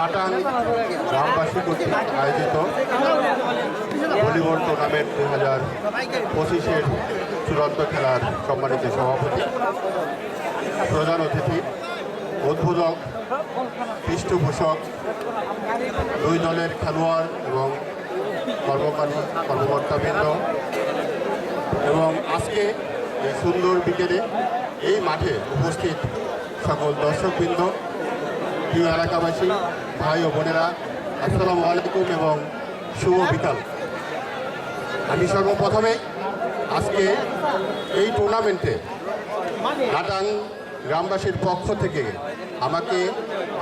নাটাং গ্রামবাসী কর্তৃক আয়োজিত ভলিবল টুর্নামেন্ট দু হাজার পঁচিশের চূড়ান্ত খেলার সম্মানিত সভাপতি, প্রধান অতিথি, উদ্বোধক, পৃষ্ঠপোষক, দুই দলের খেলোয়াড় এবং কর্মকারী, কর্মকর্তাবৃন্দ এবং আজকে এই সুন্দর বিকেলে এই মাঠে উপস্থিত সকল দর্শকবৃন্দ প্রিয় এলাকাবাসী, ভাই ও বোনেরা, আসসালামু আলাইকুম এবং শুভ বিকাল। আমি সর্বপ্রথমে আজকে এই টুর্নামেন্টে নাটাং গ্রামবাসীর পক্ষ থেকে আমাকে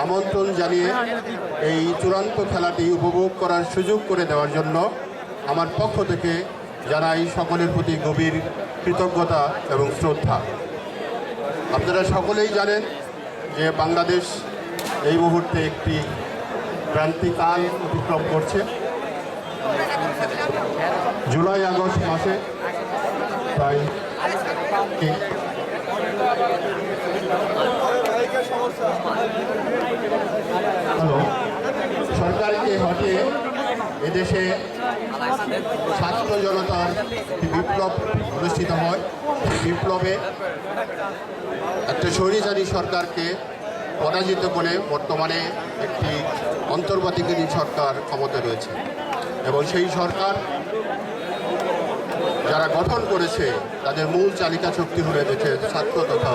আমন্ত্রণ জানিয়ে এই চূড়ান্ত খেলাটি উপভোগ করার সুযোগ করে দেওয়ার জন্য আমার পক্ষ থেকে জানাই সকলের প্রতি গভীর কৃতজ্ঞতা এবং শ্রদ্ধা। আপনারা সকলেই জানেন যে বাংলাদেশ এই মুহূর্তে একটি ক্রান্তিকাল অতিক্রম করছে। জুলাই আগস্ট মাসে প্রায় হ্যালো, সরকারকে হটিয়ে এদেশে ছাত্র জনতার বিপ্লব অনুষ্ঠিত হয়। বিপ্লবে একটা স্বৈরাচারী সরকারকে পরাজিত বলে বর্তমানে একটি অন্তর্বর্তীকালীন সরকার ক্ষমতা রয়েছে। এবং সেই সরকার যারা গঠন করেছে, তাদের মূল চালিকা শক্তি হয়ে গেছে ছাত্র তথা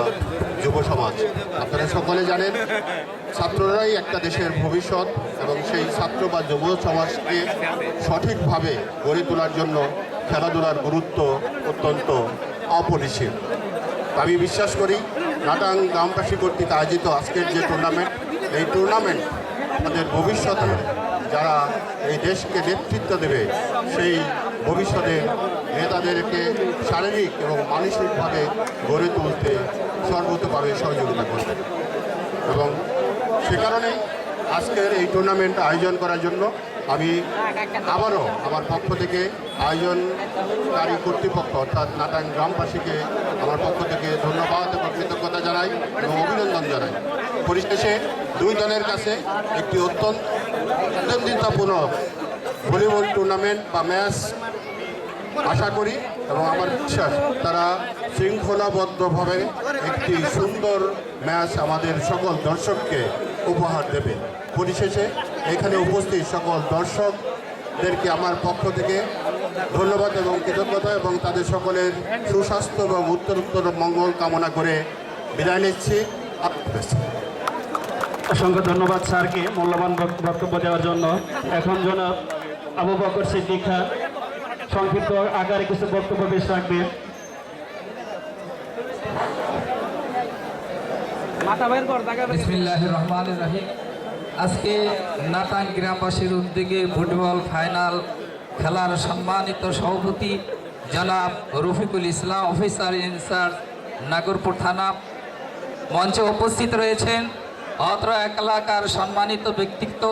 যুব সমাজ। আপনারা সকলে জানেন, ছাত্ররাই একটা দেশের ভবিষ্যৎ এবং সেই ছাত্র বা যুব সমাজকে সঠিকভাবে গড়ে তোলার জন্য খেলাধুলার গুরুত্ব অত্যন্ত অপরিসীম। আমি বিশ্বাস করি নাটাং গ্রামবাসী কর্তৃক আয়োজিত আজকের যে টুর্নামেন্ট এই টুর্নামেন্ট আমাদের ভবিষ্যতে যারা এই দেশকে নেতৃত্ব দেবে, সেই ভবিষ্যতে নেতাদেরকে শারীরিক এবং মানসিকভাবে গড়ে তুলতে সর্বতভাবে সহযোগিতা করবে। এবং সে কারণে আজকের এই টুর্নামেন্ট আয়োজন করার জন্য আমি আবারও আমার পক্ষ থেকে আয়োজনকারী কর্তৃপক্ষ অর্থাৎ নাটাং গ্রামবাসীকে আমার পক্ষ থেকে ধন্যবাদ এবং জানাই এবং অভিনন্দন জানাই পরিশেষে দুই দলের কাছে একটি অত্যন্ত প্রতিদ্বন্দ্বিতাপূর্ণ ভলিবল টুর্নামেন্ট বা ম্যাচ আশা করি এবং আমার বিশ্বাস তারা শৃঙ্খলাবদ্ধভাবে একটি সুন্দর ম্যাচ আমাদের সকল দর্শককে উপহার দেবে। পরিশেষে এখানে উপস্থিত সকল দর্শকদেরকে আমার পক্ষ থেকে ধন্যবাদ এবং কৃতজ্ঞতা এবং তাদের সকলের সুস্বাস্থ্য এবং উত্তরোত্তর মঙ্গল কামনা করে বিদায় নিচ্ছি। অসংখ্য ধন্যবাদ স্যারকে মূল্যবান বক- বক্তব্য দেওয়ার জন্য। এখন জনাব আবু বকর সিদ্দিক খান সংক্ষিপ্ত আকারে কিছু বক্তব্য পেশ রাখবেন বিসমিল্লাহ রহমান রাহিম। আজকে নাটাং গ্রামবাসীর উদ্যোগে ফুটবল ফাইনাল খেলার সম্মানিত সভাপতি জনাব Rafiqul Islam officer in charge Nagarpur থানা মঞ্চে উপস্থিত রয়েছেন অত্র একলাকার সম্মানিত ব্যক্তিত্ব